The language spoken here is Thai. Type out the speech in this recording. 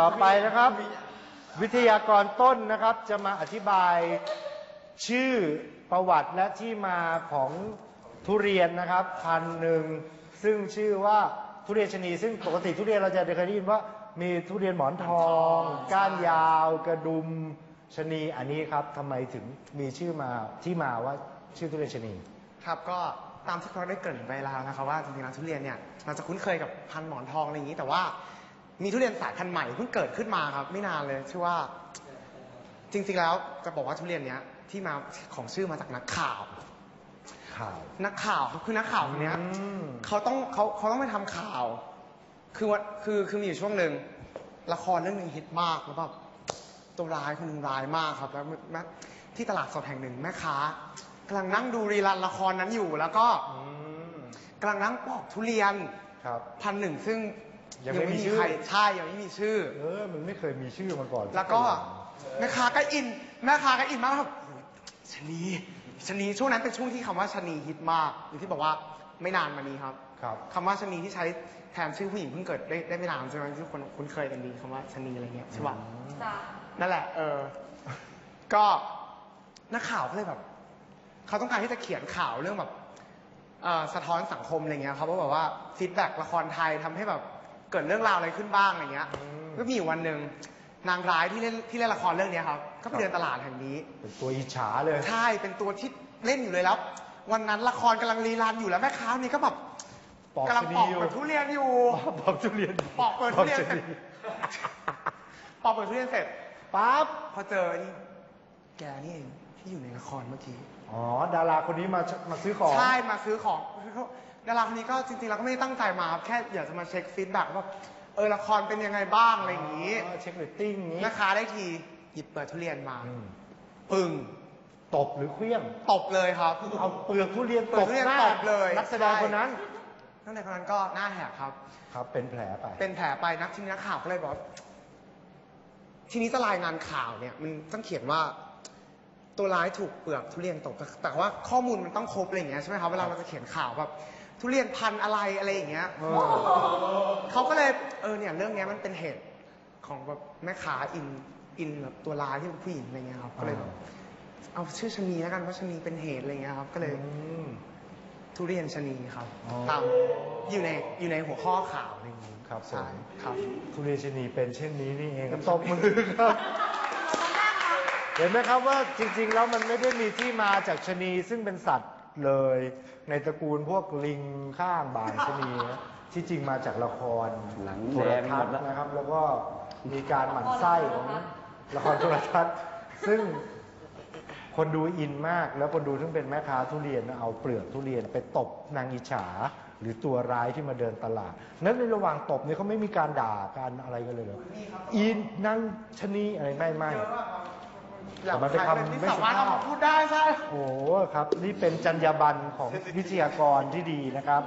ต่อไปนะครับ วิทยากรต้นนะครับจะมาอธิบายชื่อประวัติและที่มาของทุเรียนนะครับพันหนึ่งซึ่งชื่อว่าทุเรียนชนี ซึ่งปกติทุเรียนเราจะเคยได้ยินว่ามีทุเรียนหมอนทอง ก้านยาว กระดุมชนี อันนี้ครับทำไมถึงมีชื่อมาที่มาว่าชื่อทุเรียนชนี ครับก็ตามที่เขาได้เกริ่นไปแล้วนะครับว่าจริงๆแล้วทุเรียนเนี่ยเราจะคุ้นเคยกับพันหมอนทองอะไรอย่างนี้แต่ว่า มีทุเรียนสายพันธุ์ใหม่เพิ่งเกิดขึ้นมาครับ ไม่นานเลยชื่อว่า จริง ๆ แล้วจะบอกว่าทุเรียนเนี้ยที่มาของชื่อมาจากนักข่าว ข่าว นักข่าวครับคือนักข่าวคนเนี้ยอืม เขาต้องเขาเขาต้องไปทำข่าว คือวันคือคือมีอยู่ช่วงหนึ่งละครเรื่องหนึ่งฮิตมากแล้วแบบตัวร้ายคนหนึ่งร้ายมากครับ แล้วแม่ที่ตลาดสดแห่งหนึ่งแม่ค้ากำลังนั่งดูรีลันละครนั้นอยู่ แล้วก็อืมกำลังนั่งปอกทุเรียน ครับ พันหนึ่งซึ่ง ยังไม่มีชื่อ ใครใช่ยังไม่มีชื่อ เออ มันไม่เคยมีชื่อมาก่อนแล้วก็แม่ค้าก็อินแม่ค้าก็อินมากแบบโอ้ยชะนีชะนีช่วงนั้นเป็นช่วงที่คำว่าชะนีฮิตมากอย่างที่บอกว่าไม่นานมานี้ครับครับ คำว่าชะนีที่ใช้แทนชื่อผู้หญิงเพิ่งเกิดได้ได้ไม่นานใช่ไหมที่คนคุ้นเคยกันดีคำว่าชะนีอะไรเงี้ยใช่ป่ะจ้ะนั่นแหละ เออ ก็นักข่าวก็เลยแบบ เขาต้องการที่จะเขียนข่าวเรื่องแบบเอ่อสะท้อนสังคมอะไรเงี้ยเขาก็แบบว่าฟีดแบ็ละครไทยทำให้แบบ เกิดเรื่องราวอะไรขึ้นบ้างอะไรเงี้ยอืมก็มีอยู่วันหนึ่งนางร้ายที่เล่นที่เล่นละครเรื่องเนี้ยครับ ก็ไปครับเดินตลาดแห่งนี้ เป็นตัวอิจฉาเลย ใช่ เป็นตัวที่เล่นอยู่เลยแล้ว วันนั้นละครกำลังรีรันอยู่แล้วแม่ค้าคนนี้ก็แบบปอกกำลังชะปนีอกอยู่ เปิดทุเรียนอยู่ ปอกทุเรียนปอกเปิดทุเรียนปอกชะปอกเปิดทุเรียนเสร็จปั๊บพอเจอนี่แกนี่เองที่อยู่ในละครเมื่อกี้ อ๋อ ดาราคนนี้มามาซื้อของ ใช่มาซื้อของ ดาราคนนี้ก็จริงๆเราก็ไม่ได้ตั้งใจมาครับแค่อยากจะมาเช็คฟีดแบ็กว่าเออละครเป็นยังไงบ้างอะไรอย่างนี้เช็คเรตติ้งนี้แม่ค้าได้ทีหยิบเปิดทุเรียนมาอืมปึ้งตบหรือเคลี้ยง ตบเลยครับ เอาเปลือกทุเรียนเปลือกทุเรียนหน้าตบเลย นักแสดงใช่คนนั้น ตั้งแต่คนนั้นก็หน้าแหกครับ ครับเป็นแผลไป เป็นแผลไปนักทีนี้นักข่าวก็เลยบอกว่าทีนี้จะรายงานข่าวเนี่ย มันต้องเขียนว่า ตัวร้ายถูกเปลือกทุเรียนตกแต่แต่ว่าข้อมูลมันต้องครบอะไรอย่างเงี้ยใช่ไหมครับเวลาเราจะเขียนข่าวแบบ ทุเรียนพันธุ์อะไรอะไรอย่างเงี้ยเออเขาก็เลยเออเนี่ยเรื่องเนี้ยมันเป็นเหตุของแบบแม่ค้าอินอินแบบตัวร้ายที่เป็นผู้หญิงอะไรเงี้ยครับก็เลยแบบเอาชื่อชะนีแล้วกันเพราะชะนีเป็นเหตุอะไรเงี้ยครับ ก็เลยอืมทุเรียนชะนีครับอ๋อตามอยู่ในอยู่ในหัวข้อข่าวอะไรอย่างงี้ครับผมใช่ครับทุเรียนชะนีเป็นเช่นนี้นี่เองตบมือครับเห็นไหมครับว่าจริง ๆ แล้วมันไม่ได้มีที่มาจากชะนีซึ่งเป็นสัตว์ เลย ในตระกูลพวกลิงข้างบางชะนีนะที่จริงมาจากละครหลังโทแดรงทัหมศดน์แล้ว นะครับ แล้วก็มีการหมั่นไส้ของละครโทรทัศน์ ซึ่งคนดูอินมากแล้วคนดูซึ่งเป็นแม่ค้าทุเรียนนะเอาเปลือกทุเรียนไปตบนางอิจฉา หรือตัวร้ายที่มาเดินตลาด นั้นในระหว่างตบเนี่ยเขาไม่มีการด่าการอะไรกันเลยเหรออินนางชะนีอะไรไม่ไม่ แต่มันเป็นคำที่ไม่สาสุมารถภาพเอามาพูดได้ใช่ โอ้โหครับ นี่เป็นจรรยาบรรณของวิทยากรที่ดีนะครับ